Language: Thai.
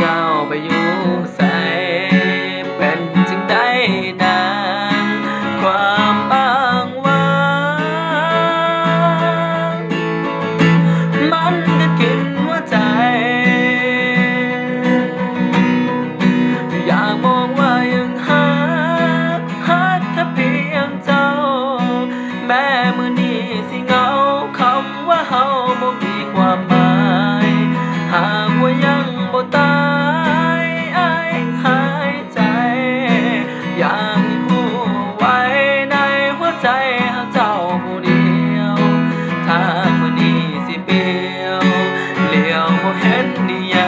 จ้าไปอยู่ใส่เป็นจึงได้นางความอ้างว้างมันก็กินหัวใจ อยากบอกว่ายังหักหักแค่เพียงเจ้า แม้มือนี้สิเงาคำว่าเฮา อย่างผู้ไว้ในหัวใจหาเจ้าผู้เดียวทางมือนี้สิเปลี่ยวเลี้ยวบ่เห็นนิยา